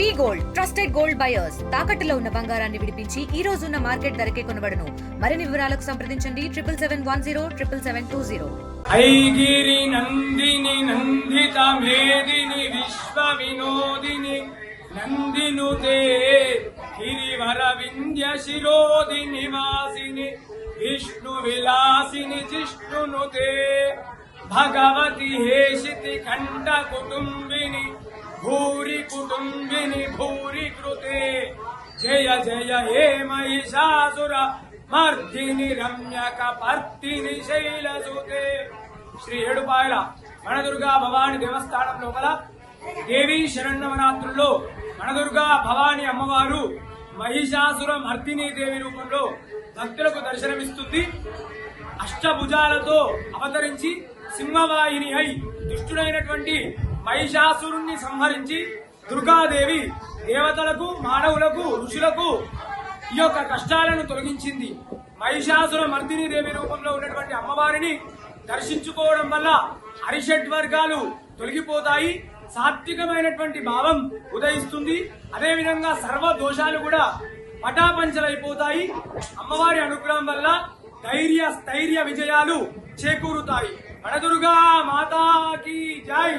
V gold trusted gold buyers. తాకట్టులో ఉన్న బంగారాన్ని విడిపించి ఈ రోజు ఉన్న మార్కెట్ ధరకే కొనబడను. మరిన్ని వివరాలకు సంప్రదించండి. Triple seven one zero triple seven two zero. ఐగిరి Nandini నందిత మేదిని విశ్వ వినోదిని నందినుతే గిరివర వింధ్య శిరోది నివాసిని విష్ణు విలాసిని జిష్ణునుతే భగవతి హేషితి కంఠ కుటుంబిని భూరి కుటుంబిని భూరి కృతే జయ జయ హే మహిషాసుర మర్దిని రమ్యక పర్తిని శైలసుతే శ్రీ ఏడుపాయల మణదుర్గా భవాని దేవస్థానం లోపల దేవీ శరణవరాత్రుల్లో మణదుర్గా భవాని అమ్మవారు మహిషాసుర మర్దిని దేవి రూపంలో భక్తులకు దర్శనమిస్తుంది. అష్టభుజాలతో అవతరించి సింహవాహిని అయి దుష్టుడైనటువంటి మహిషాసురుణ్ణి సంహరించి దుర్గాదేవి దేవతలకు మానవులకు ఋషులకు ఈ యొక్క కష్టాలను తొలగించింది. మహిషాసుర మర్దిని దేవి రూపంలో ఉన్నటువంటి అమ్మవారిని దర్శించుకోవడం వల్ల అరిషడ్ వర్గాలు తొలగిపోతాయి. సాత్వికమైనటువంటి భావం ఉదయిస్తుంది. అదేవిధంగా సర్వ దోషాలు కూడా పటాపంచలైపోతాయి. అమ్మవారి అనుగ్రహం వల్ల ధైర్య స్థైర్య విజయాలు చేకూరుతాయి. दुर्गा माता की जय।